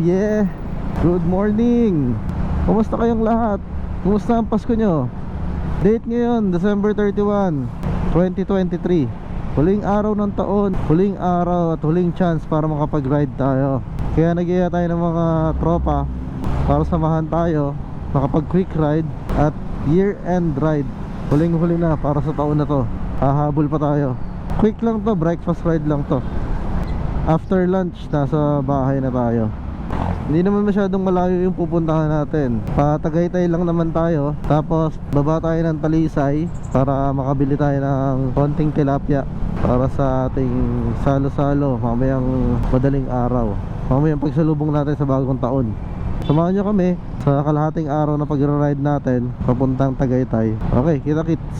yeah! Good morning! Kumusta kayong lahat? Kumusta ang Pasko nyo? Date ngayon, December 31, 2023 Huling araw ng taon, huling araw at huling chance para makapag-ride tayo Kaya nag tayo ng mga tropa para samahan tayo makapag quick ride at year end ride Huling huli na para sa taon na to Hahabol pa tayo Quick lang to, breakfast ride lang to After lunch, nasa bahay na tayo hindi naman masyadong malayo yung pupuntahan natin. Patagaytay lang naman tayo. Tapos baba tayo ng Talisay Para makabili tayo ng konting tilapia Para sa ating salo-salo Mamayang madaling araw. Mamayang pagsalubong natin sa bagong taon. Samahan nyo kami sa kalahating araw na pag-ride natin Papuntang Tagaytay. Okay, kita kits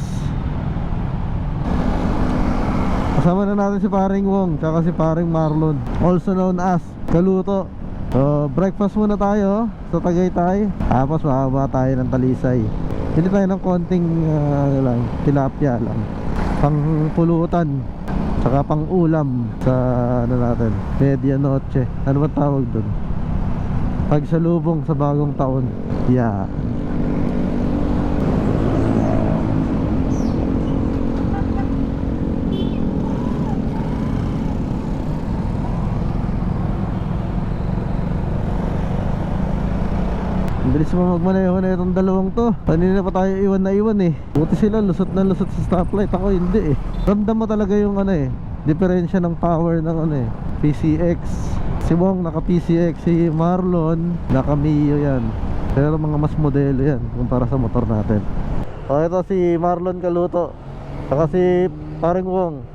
Kasama na natin si paring Wong Tsaka si paring Marlon Also known as Kaluto So, breakfast muna tayo sa Tagaytay. Tapos bababa tayo ng Talisay. Hindi tayo ng konting ano lang, tilapia lang. Pang pulutan. Saka pang ulam sa ano natin, medianoche. Ano ba tawag doon? Pagsalubong sa bagong taon. Yeah. Ang bilis magmaneho na itong dalawang to. Kanina pa tayo iwan na iwan eh. Buti sila lusot na lusot sa stoplight. Ako hindi eh. Ramdam mo talaga yung ano eh Diferensya ng power ng ano eh PCX Si Wong naka PCX Si Marlon naka Mio yan. Pero mga mas modelo yan Kumpara sa motor natin. O ito si Marlon Kaluto. Saka si paring Wong.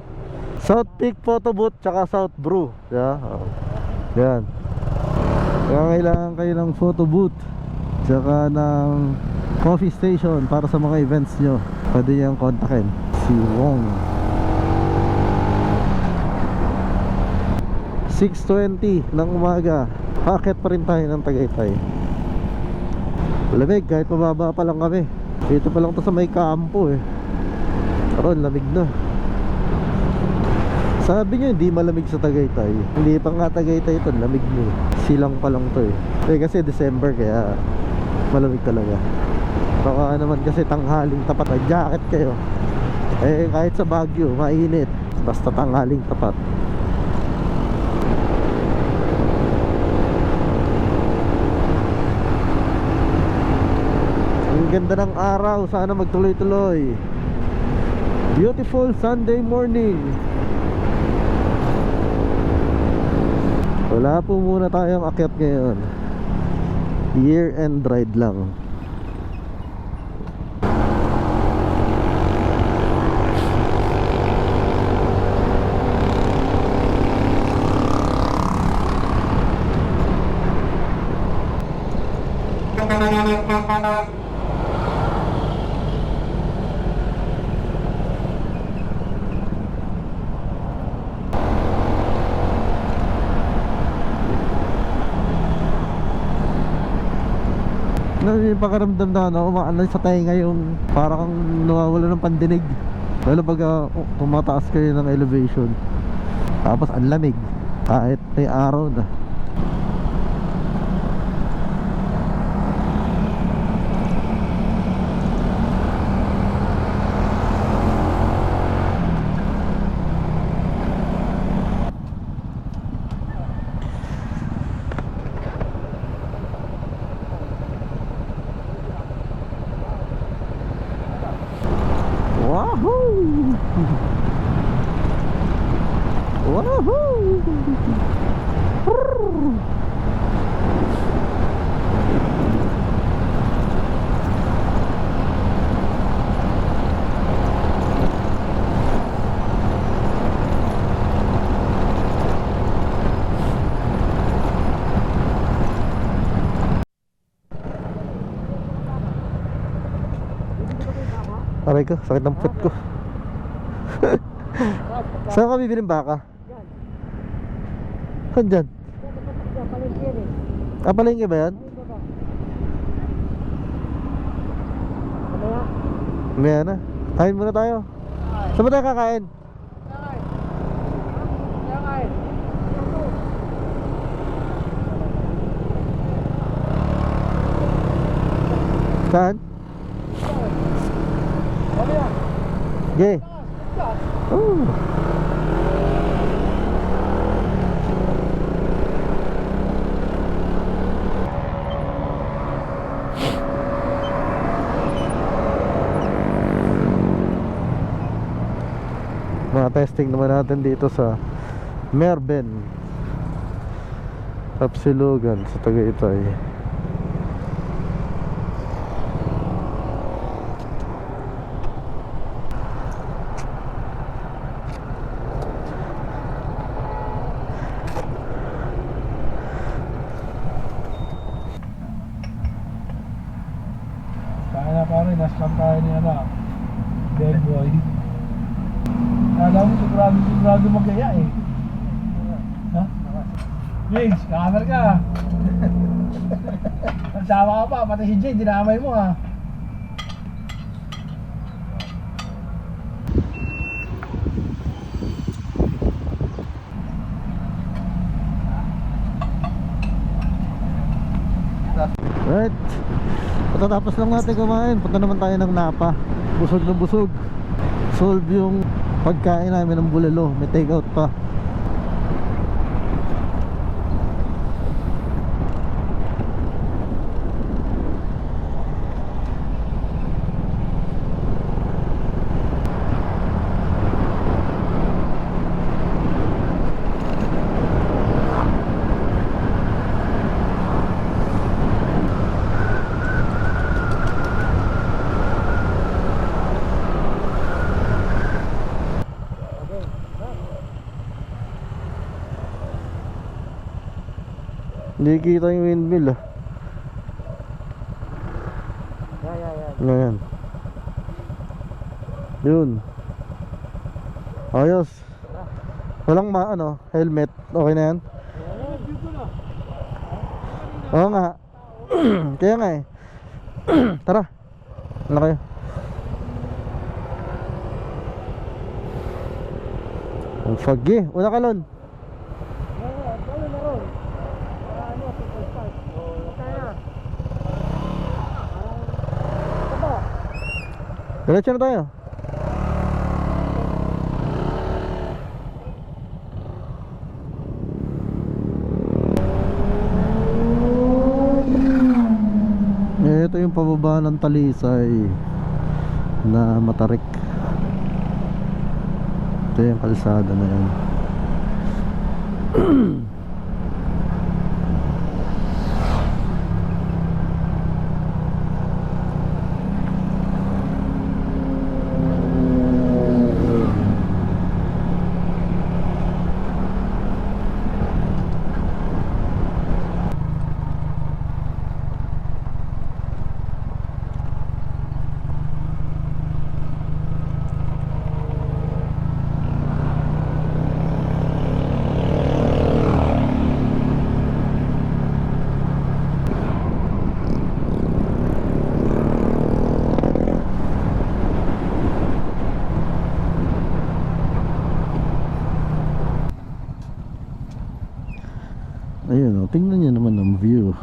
South Peak Photo Booth Tsaka South Brew. Yeah? oh. Yan. Kaya kailangan kayo ng photo booth Tsaka ng coffee station para sa mga events nyo. Pwede niyang kontakin Si Wong. 6.20 ng umaga. Akit pa rin tayo ng Tagaytay. Lamig kahit mababa pa lang kami. Dito pa lang to sa may kampo eh. Karon lamig na. Sabi nyo hindi malamig sa Tagaytay. Hindi pa nga Tagaytay ito, lamig nyo Silang pa lang to eh. Eh kasi December kaya malamig talaga. Baka naman kasi tanghaling tapat na jacket kayo. Eh kahit sa Baguio, mainit. Basta tanghaling tapat. Ang ganda ng araw, sana magtuloy-tuloy. Beautiful Sunday morning. Wala po muna tayong akyat ngayon Year end ride lang. Ano yung pakaramdam na ano, umaano sa tenga yung parang kang nawawala ng pandinig. Lalo pag uh, tumataas kayo ng elevation. Tapos ang lamig. Kahit may araw na Wahoo! Aray ko, sakit ng put ko. Saan ka bibiling baka? Saan dyan? Ah, palengke ba yan? Maya ano? na. Kain muna tayo. Saan ba tayo kakain? Saan? Gay. Okay. Oh. Mga testing naman natin dito sa Merben Tapsilugan sa Tagaytay Kaya na pare, nascam tayo ni ano, dead boy. Alam mo, sigurado sigurado magkaya eh. Ha? Vince, camera ka. Nagsama ka pa, pati si Jay, dinamay mo ha. Right Patatapos lang natin kumain Punta naman tayo ng Napa Busog na busog Solve yung pagkain namin ng bulalo May take out pa Hindi kita yung windmill ah. Ngayon Yun. Ayos. Walang ma ano, helmet. Okay na yan? Oo nga. Kaya nga eh. Tara. Ano kayo? Ang fagi Una ka lon Diretso na tayo. Ito yung pababa ng talisay na matarik. Ito yung kalsada na yan Ayun oh, tingnan niyo naman ang view.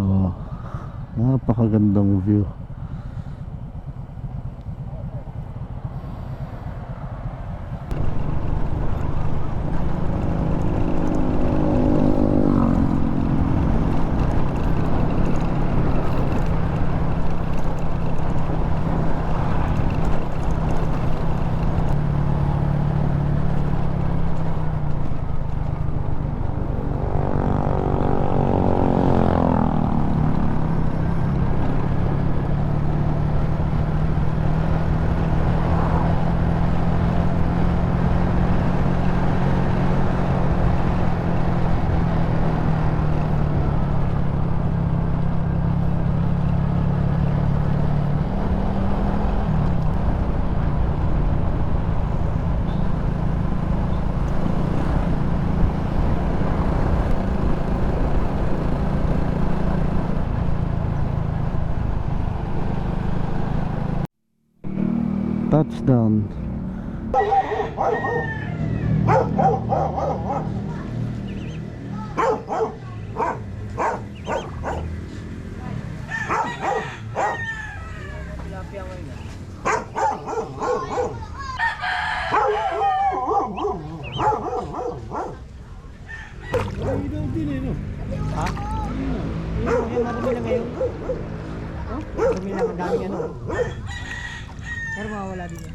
Oh. Napakagandang view. down. Ha? Ayun, marami na ngayon. Oh, marami na ang dami ano. Pero mawawala din yan.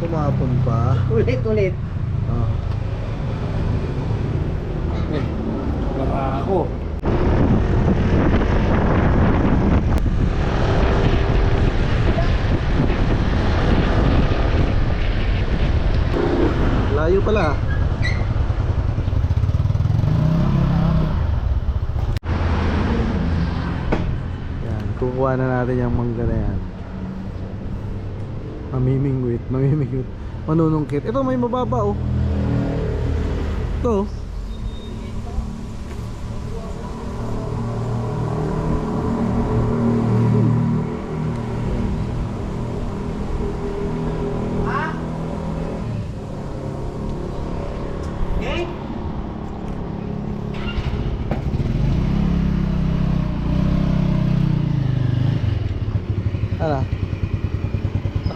Tumapon pa. Ulit, ulit. Oh. Baka ako. Layo pala. Yan, kukuha na natin yung mangga na yan. Mamimingwit, mamimingwit. Manunungkit. Ito may mababa oh. Ito.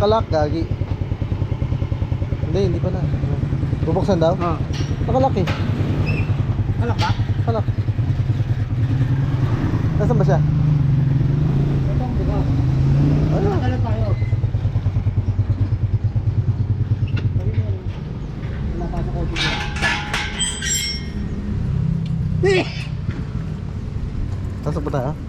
Nakalak, gagi. Hindi, hindi pa na. Bubuksan daw? Oh. Nakalak eh. Alak ba? Nakalak. Nasaan ba siya? Ano? Nakalat tayo. Wala pa tayo?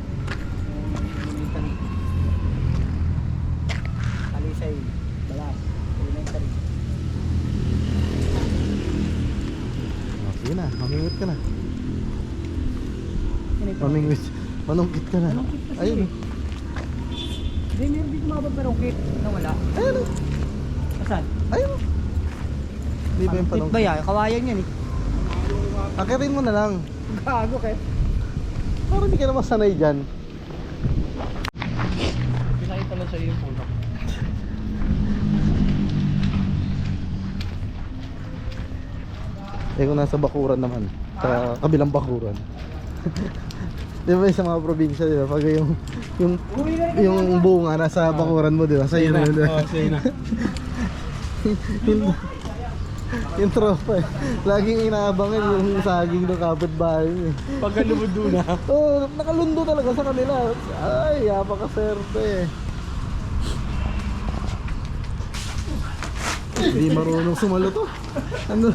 Kalisay. Balas. Elementary. Oh, sige na, mamingwit ka na. Mamingwit. Manungkit ka na. Manungkit kasi Ayun. eh. Hindi, meron dito mga bagbarungkit na wala. Ayun. oh. Asan? Ayun. oh. Hindi ba yung panungkit? ba yan? Kawayan yan eh. Akitin mo na lang. Gago kayo. Parang hindi ka naman sanay dyan. Pinakita lang sa iyo yung puno. Eh kung nasa bakuran naman. Sa kabilang bakuran. di ba sa mga probinsya, di ba? Pag yung, yung, yung bunga nasa bakuran mo, di ba? Sa'yo na yun. di ba? Oh, sa'yo na. yung, yung tropa eh. Laging inaabangin yung saging ng kapitbahay mo eh. Pagka na. Oo, oh, nakalundo talaga sa kanila. Ay, yapakaserte eh. Hindi marunong sumalo to. Ano?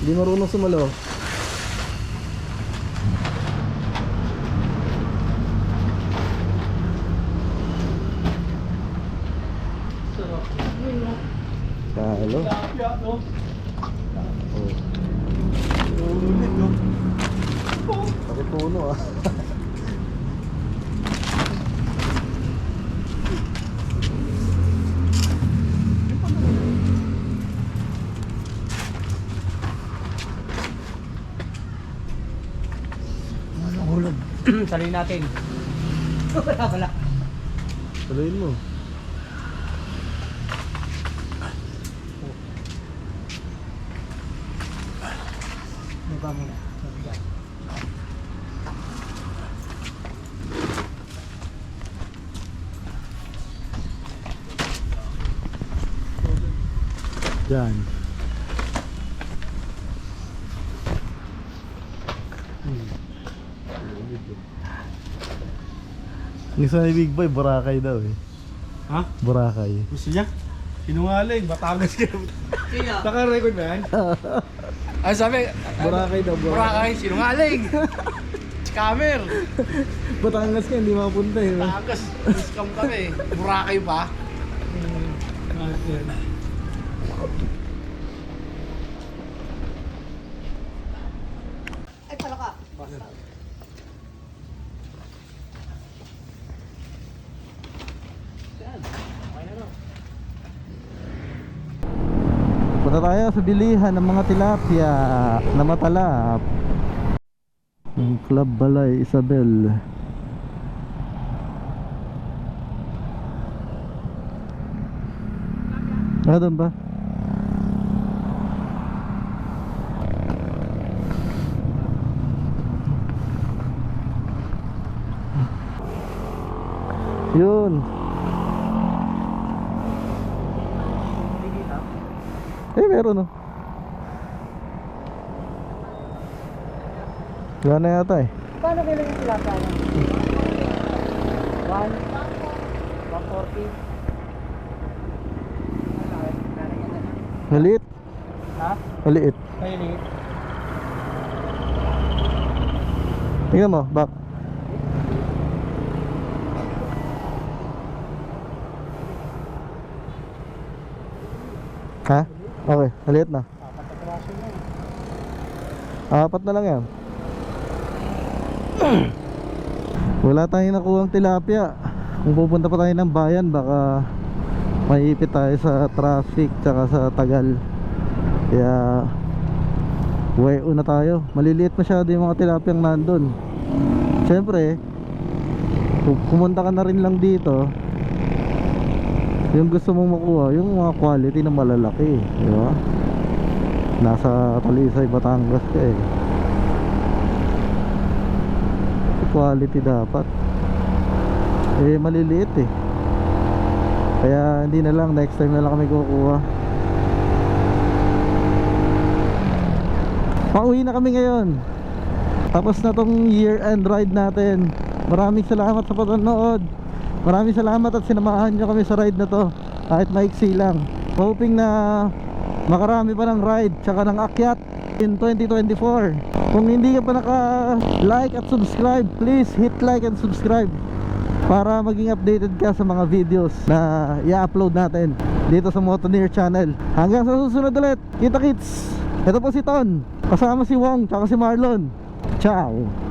Hindi marunong sumalo. Kalo. Lapya, no? Oh. Ulit, no? Pakipuno ah. Hulog. Saluhin natin. wala, wala. Saluhin mo. May ba muna? Mabigat. Diyan. Yung sa Big Boy, Boracay daw eh. Ha? Boracay. Gusto niya? Sinungaling, Batangas ka. Sino? Naka-record ba yan? Ay sabi, Boracay daw, Boracay. Boracay, sinungaling. Scammer. Batangas ka, hindi mapunta eh. Batangas, scam kami. Boracay ba? Ay, pala ka. Punta tayo sa bilihan ng mga tilapia na matalap. Yung Club Balay Isabel. Ah, doon ba? Yun. Meron oh. Wala na yata eh. Paano kailan yung tilapia? Ano? One? 140? Maliit. Ha? Maliit. Maliit. Tingnan mo, back. Ha? Okay, maliit na. Apat. Apat na lang yan. Wala tayong nakuhang tilapia. Kung pupunta pa tayo ng bayan, baka maiipit tayo sa traffic tsaka sa tagal. Kaya Uwi una tayo. Maliliit masyado yung mga tilapiyang nandun. Siyempre, pumunta ka na rin lang dito, yung gusto mong makuha, yung mga quality na malalaki, di ba? Nasa Talisay, Batangas ka eh. Quality dapat. Eh, maliliit eh. Kaya hindi na lang, next time na lang kami kukuha. Pauwi na kami ngayon. Tapos na tong year end ride natin. Maraming salamat sa panonood. Maraming salamat at sinamahan nyo kami sa ride na to. Kahit maiksi lang. Hoping na makarami pa ng ride tsaka ng akyat in 2024. Kung hindi ka pa naka-like at subscribe, please hit like and subscribe para maging updated ka sa mga videos na i-upload natin dito sa Motoneer channel. Hanggang sa susunod ulit. Kita kits. Ito po si Ton. Kasama si Wong tsaka si Marlon. Ciao.